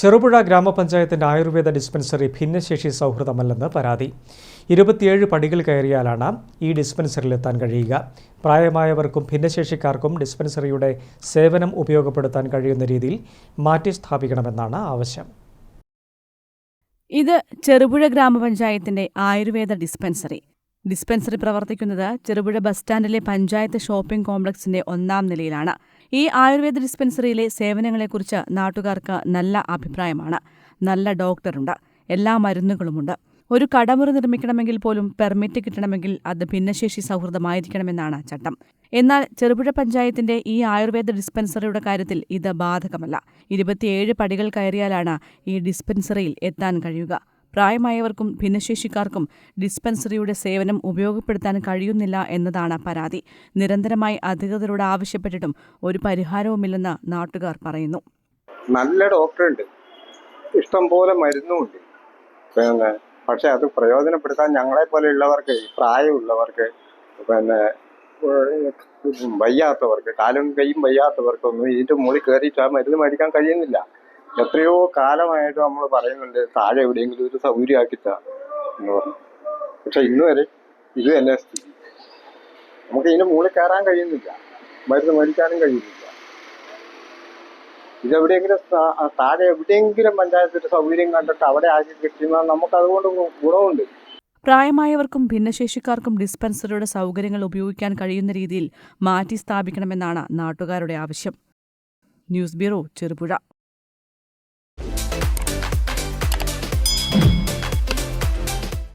ചെറുപുഴ ഗ്രാമപഞ്ചായത്തിന്റെ ആയുർവേദ ഡിസ്പെൻസറി ഭിന്നശേഷി സൗഹൃദമല്ലെന്ന് പരാതി. ഇരുപത്തിയേഴ് പടികൾ കയറിയാലാണ് ഈ ഡിസ്പെൻസറിയിലെത്താൻ കഴിയുക. പ്രായമായവർക്കും ഭിന്നശേഷിക്കാർക്കും ഡിസ്പെൻസറിയുടെ സേവനം ഉപയോഗപ്പെടുത്താൻ കഴിയുന്ന രീതിയിൽ മാറ്റി സ്ഥാപിക്കണമെന്നാണ് ആവശ്യം. ഇത് ചെറുപുഴ ഗ്രാമപഞ്ചായത്തിന്റെ ആയുർവേദ ഡിസ്പെൻസറി. ഡിസ്പെൻസറി പ്രവർത്തിക്കുന്നത് ചെറുപുഴ ബസ് സ്റ്റാൻഡിലെ പഞ്ചായത്ത് ഷോപ്പിംഗ് കോംപ്ലക്സിന്റെ ഒന്നാം നിലയിലാണ്. ഈ ആയുർവേദ ഡിസ്പെൻസറിയിലെ സേവനങ്ങളെക്കുറിച്ച് നാട്ടുകാർക്ക് നല്ല അഭിപ്രായമാണ്. നല്ല ഡോക്ടറുണ്ട്. എല്ലാ മരുന്നുകളുമുണ്ട്. ഒരു കടമുറി നിർമ്മിക്കണമെങ്കിൽ പോലും പെർമിറ്റ് കിട്ടണമെങ്കിൽ അത് ഭിന്നശേഷി സൗഹൃദമായിരിക്കണമെന്നാണ് ചട്ടം. എന്നാൽ ചെറുപുഴ പഞ്ചായത്തിന്റെ ഈ ആയുർവേദ ഡിസ്പെൻസറിയുടെ കാര്യത്തിൽ ഇത് ബാധകമല്ല. ഇരുപത്തിയേഴ് പടികൾ കയറിയാലാണ് ഈ ഡിസ്പെൻസറിയിൽ എത്താൻ കഴിയുക. പ്രായമായവർക്കും ഭിന്നശേഷിക്കാർക്കും ഡിസ്പെൻസറിയുടെ സേവനം ഉപയോഗപ്പെടുത്താൻ കഴിയുന്നില്ല എന്നതാണ് പരാതി. നിരന്തരമായി അധികൃതരോട് ആവശ്യപ്പെട്ടിട്ടും ഒരു പരിഹാരവുമില്ലെന്ന് നാട്ടുകാർ പറയുന്നു. നല്ല ഡോക്ടറുണ്ട്. ഇഷ്ടം പോലെ മരുന്നുമുണ്ട്. പിന്നെ പക്ഷെ അത് പ്രയോജനപ്പെടുത്താൻ ഞങ്ങളെ പോലെയുള്ളവർക്ക് പ്രായമുള്ളവർക്ക് പിന്നെ വയ്യാത്തവർക്ക് കാലും കൈയും വയ്യാത്തവർക്കൊന്നും ഇതിന്റെ മുകളിൽ കയറിയിട്ട് ആ മരുന്ന് മേടിക്കാൻ കഴിയുന്നില്ല. എത്രയോ കാലമായിട്ട് നമ്മൾ പറയുന്നുണ്ട് താഴെ എവിടെയെങ്കിലും ഒരു സൗകര്യമാക്കിത്താ എന്ന് പറഞ്ഞു. പക്ഷെ ഇന്ന് വരെ ഇത് തന്നെ സ്ഥിതി. നമുക്ക് ഇതിന്റെ മുകളിൽ കയറാൻ കഴിയുന്നില്ല. മരുന്ന് മേടിക്കാനും കഴിയുന്നില്ല. ഇതെവിടെയെങ്കിലും താഴെ എവിടെയെങ്കിലും പഞ്ചായത്തിന്റെ സൗകര്യം കണ്ടിട്ട് അവിടെ ആക്കി കിട്ടിയാൽ നമുക്ക് അതുകൊണ്ട് ഗുണമുണ്ട്. പ്രായമായവർക്കും ഭിന്നശേഷിക്കാർക്കും ഡിസ്പെൻസറിയുടെ സൗകര്യങ്ങൾ ഉപയോഗിക്കാൻ കഴിയുന്ന രീതിയിൽ മാറ്റി സ്ഥാപിക്കണമെന്നാണ് നാട്ടുകാരുടെ ആവശ്യം. News bureau Cherupuzha.